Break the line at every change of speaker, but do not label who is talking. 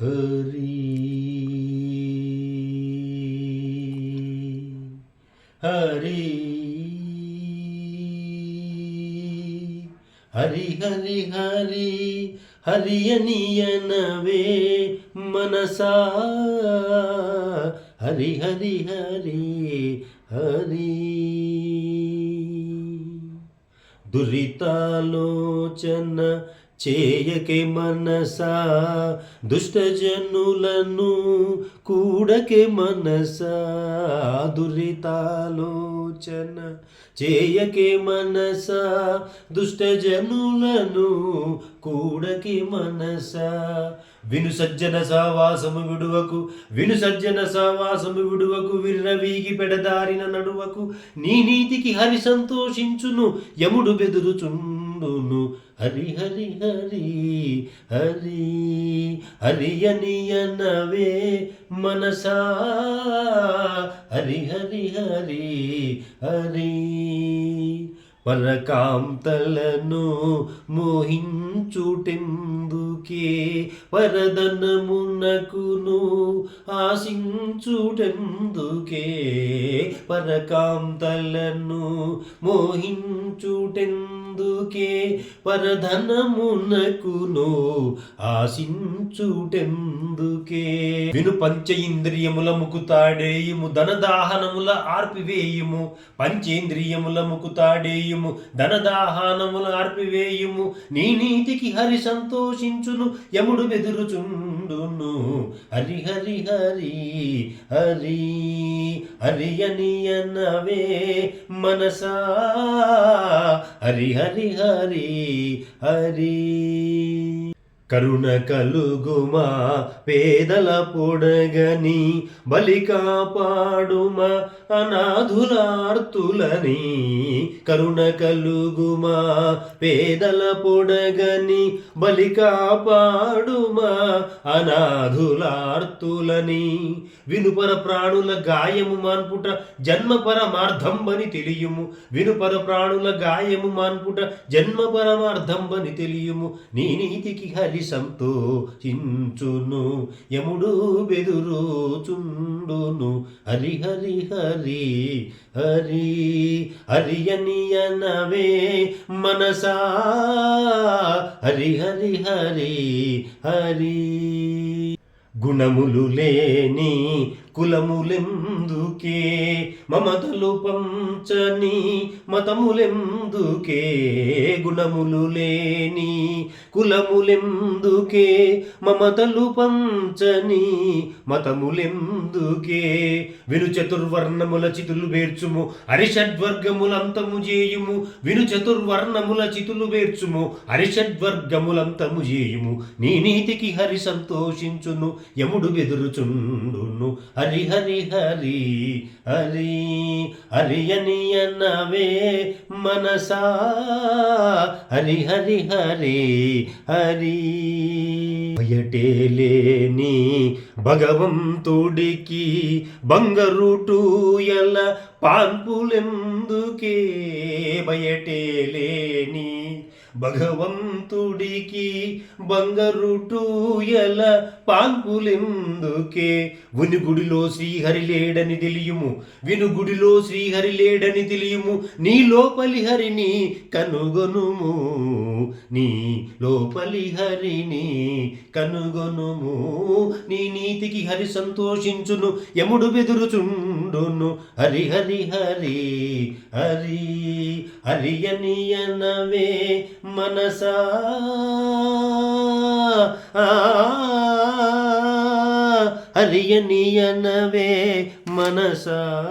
హరి హరి హరి హరి హరి హరియనియనవే మనసా హరి హరి హరి హరి దురితాలోచన చేయకే మనసా దుష్టజనులను కూడకే మనసా దురితాలోచన చేయకే మనసా దుష్టజనులను కూడకి మనసా. విను సజ్జన సావాసము విడువకు విను సజ్జన సావాసము విడువకు విర్రవీగి పెడదారిన నడువకు నీ నీతికి హరి సంతోషించును యముడు బెదురుచుండును హరి హరి హరి హరి హరి. అనియనవే మనసా. హరి హరి హరి హరి. పరకాంతలను మోహించుటెందుకే వరదనమునకును ఆశించుటెందుకే పరకాంతలను మోహించుటెందు అందుకే పరధనమునకును ఆశించుటెందుకే. విను పంచ ఇంద్రియముల ముకుతాడేయుము ధనదాహనముల ఆర్పివేయుము. పంచేంద్రియముల ముకుతాడేయుము ధనదాహనముల ఆర్పివేయుము. నీ నీతికి హరి సంతోషించును యముడు బెదురుచుండును హరి హరి హరి హరి హరి అనియనవే మనసా. హరి హరి హరి హరి. కరుణ కలుగుమా పేదల పొడగని బలి కాపాడుమా అనాథులార్తులని. కరుణ కలుగుమా పేదల పొడగని బలి కాపాడుమా అనాథులార్తులని. వినుపర ప్రాణుల గాయము మాన్పుట జన్మ పరమార్థంబని తెలియుము. వినుపర ప్రాణుల గాయము మాన్పుట జన్మ పరమార్థంబని తెలియుము. నీ నీతికి హరి సంతోషించును. యముడు బెదురుచుండును హరి హరి హరి హరి హరి అనియనవే మనసా. హరి హరి హరి హరి గుణములు లేని కులములెందుకే? మమతలు పంచని మతములెందుకే? గుణములు లేని కులములెందుకే? మమతలు పంచని మతములెందుకే? విను చతుర్వర్ణముల చితులు వేర్చుము హరిషడ్వర్గములంతము చేయుము. విను చతుర్వర్ణముల చితులు వేర్చుము హరిషడ్వర్గములంతము చేయుము. నీ నీతికి హరి సంతోషించును యముడు బెదురుచుండును. హరి హరి హరి హరి హరి అనియనవే మనసా. హరి హరి హరి హరి. బయటేలేని భగవంతుడికి బంగరుటు ఎల పాన్పులెందుకే? బయటేలేని భగవంతుడికి బంగరుటూయల ఎల పాన్పులెందుకే? వినుగుడిలో శ్రీహరి లేడని తెలియము వినుగుడిలో శ్రీహరి లేడని తెలియము నీ లోపలి హరిని కనుగొనుము నీ లోపలి హరిని కనుగొనుము. నీ నీతికి హరి సంతోషించును యముడు బెదురుచుండును. హరి హరి హరి హరి హరి మనసా. హరి మనసా.